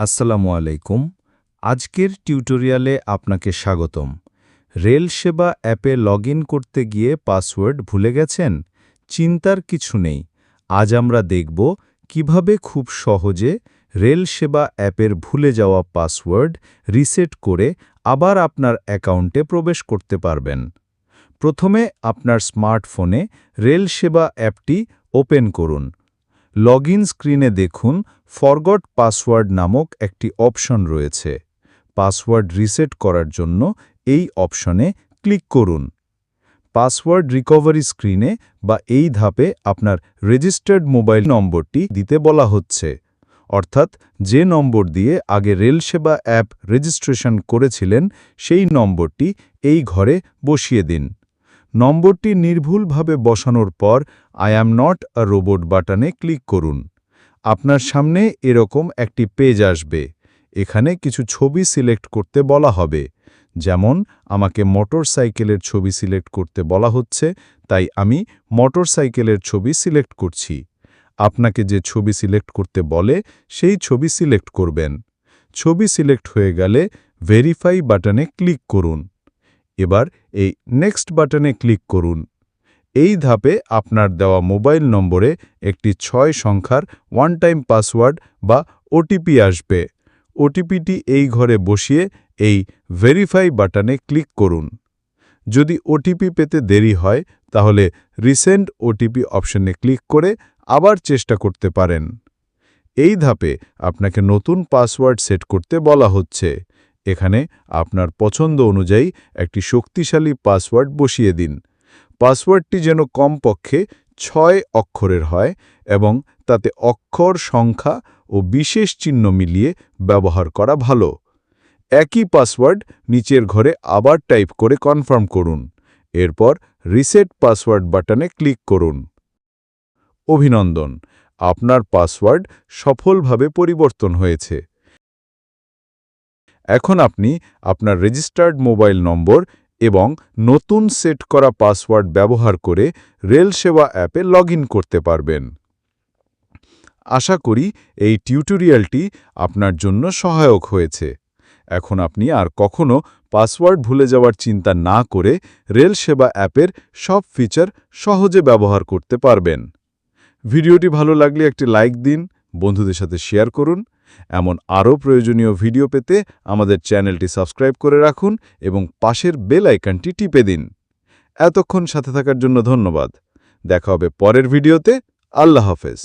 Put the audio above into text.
আসসালামু আলাইকুম। আজকের টিউটোরিয়ালে আপনাকে স্বাগতম। রেল সেবা অ্যাপে লগ করতে গিয়ে পাসওয়ার্ড ভুলে গেছেন? চিন্তার কিছু নেই। আজ আমরা দেখব কীভাবে খুব সহজে রেল সেবা অ্যাপের ভুলে যাওয়া পাসওয়ার্ড রিসেট করে আবার আপনার অ্যাকাউন্টে প্রবেশ করতে পারবেন। প্রথমে আপনার স্মার্টফোনে রেল সেবা অ্যাপটি ওপেন করুন। লগইন স্ক্রিনে দেখুন ফরগট পাসওয়ার্ড নামক একটি অপশন রয়েছে। পাসওয়ার্ড রিসেট করার জন্য এই অপশনে ক্লিক করুন। পাসওয়ার্ড রিকভারি স্ক্রিনে বা এই ধাপে আপনার রেজিস্টার্ড মোবাইল নম্বরটি দিতে বলা হচ্ছে। অর্থাৎ যে নম্বর দিয়ে আগে রেল সেবা অ্যাপ রেজিস্ট্রেশন করেছিলেন, সেই নম্বরটি এই ঘরে বসিয়ে দিন। নম্বরটি নির্ভুলভাবে বসানোর পর I am not a robot বাটনে ক্লিক করুন। আপনার সামনে এরকম একটি পেজ আসবে। এখানে কিছু ছবি সিলেক্ট করতে বলা হবে। যেমন, আমাকে মোটর সাইকেলের ছবি সিলেক্ট করতে বলা হচ্ছে, তাই আমি মোটর সাইকেলের ছবি সিলেক্ট করছি। আপনাকে যে ছবি সিলেক্ট করতে বলে, সেই ছবি সিলেক্ট করবেন। ছবি সিলেক্ট হয়ে গেলে ভেরিফাই বাটনে ক্লিক করুন। এবার এই নেক্সট বাটনে ক্লিক করুন। এই ধাপে আপনার দেওয়া মোবাইল নম্বরে একটি ছয় সংখ্যার ওয়ান টাইম পাসওয়ার্ড বা ওটিপি আসবে। ওটিপিটি এই ঘরে বসিয়ে এই ভেরিফাই বাটনে ক্লিক করুন। যদি ওটিপি পেতে দেরি হয়, তাহলে রিসেন্ট ওটিপি অপশনে ক্লিক করে আবার চেষ্টা করতে পারেন। এই ধাপে আপনাকে নতুন পাসওয়ার্ড সেট করতে বলা হচ্ছে। এখানে আপনার পছন্দ অনুযায়ী একটি শক্তিশালী পাসওয়ার্ড বসিয়ে দিন। পাসওয়ার্ডটি যেন কমপক্ষে ছয় অক্ষরের হয় এবং তাতে অক্ষর, সংখ্যা ও বিশেষ চিহ্ন মিলিয়ে ব্যবহার করা ভালো। একই পাসওয়ার্ড নিচের ঘরে আবার টাইপ করে কনফার্ম করুন। এরপর রিসেট পাসওয়ার্ড বাটনে ক্লিক করুন। অভিনন্দন, আপনার পাসওয়ার্ড সফলভাবে পরিবর্তন হয়েছে। এখন আপনি আপনার রেজিস্টার্ড মোবাইল নম্বর এবং নতুন সেট করা পাসওয়ার্ড ব্যবহার করে রেল সেবা অ্যাপে লগ করতে পারবেন। আশা করি এই টিউটোরিয়ালটি আপনার জন্য সহায়ক হয়েছে। এখন আপনি আর কখনো পাসওয়ার্ড ভুলে যাওয়ার চিন্তা না করে রেল সেবা অ্যাপের সব ফিচার সহজে ব্যবহার করতে পারবেন। ভিডিওটি ভালো লাগলে একটি লাইক দিন, বন্ধুদের সাথে শেয়ার করুন। এমন আরও প্রয়োজনীয় ভিডিও পেতে আমাদের চ্যানেলটি সাবস্ক্রাইব করে রাখুন এবং পাশের বেল আইকনটি টিপে দিন। এতক্ষণ সাথে থাকার জন্য ধন্যবাদ। দেখা হবে পরের ভিডিওতে। আল্লাহ হাফেজ।